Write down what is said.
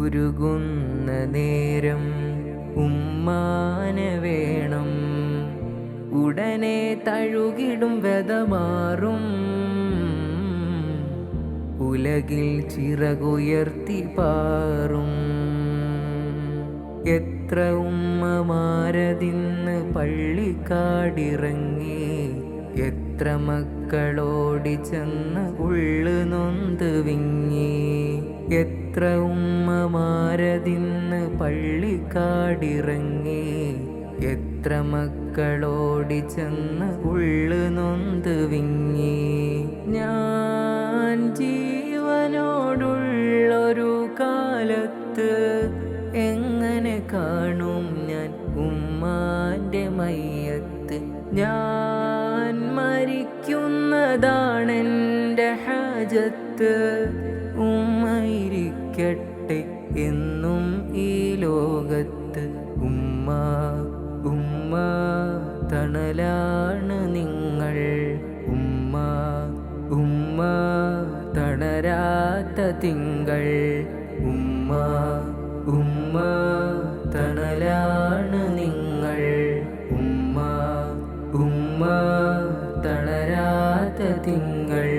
ഉരുകുന്ന നേരം ഉമ്മാന വേണം. ഉടനെ തഴുകിടും വെതമാറും ഉലകിൽ ചിറകുയർത്തി പാറും. എത്ര ഉമ്മമാരതിന്ന് പള്ളിക്കാടിറങ്ങി. എത്ര മക്കളോടി ചെന്ന് ഉള്ളു നൊന്ത് വിങ്ങി. എത്ര ഉമ്മമാരതിന്ന് പള്ളിക്കാടിറങ്ങി. എത്ര മക്കളോടി ചെന്ന് ഉള്ളു നൊന്ത് വിങ്ങി. ഞാൻ ജീവനോടുള്ളൊരു കാലത്ത് എങ്ങനെ കാണും ഞാൻ ഉമ്മാന്റെ മയ്യത്ത്. ഞാൻ മരിക്കുന്നതാണെന്റെ ഹാജത്ത്. ഉമ്മയിരിക്കട്ടെ എന്നും ഈ ലോകത്ത്. ഉമ്മ ഉമ്മ തണലാണ് നിങ്ങൾ. ഉമ്മ ഉമ്മ തണരാത്ത തിങ്കൾ. ഉമ്മ ഉമ്മ തണലാണ് നിങ്ങൾ. ഉമ്മ ഉമ്മ തളരാത്ത തിങ്കൾ.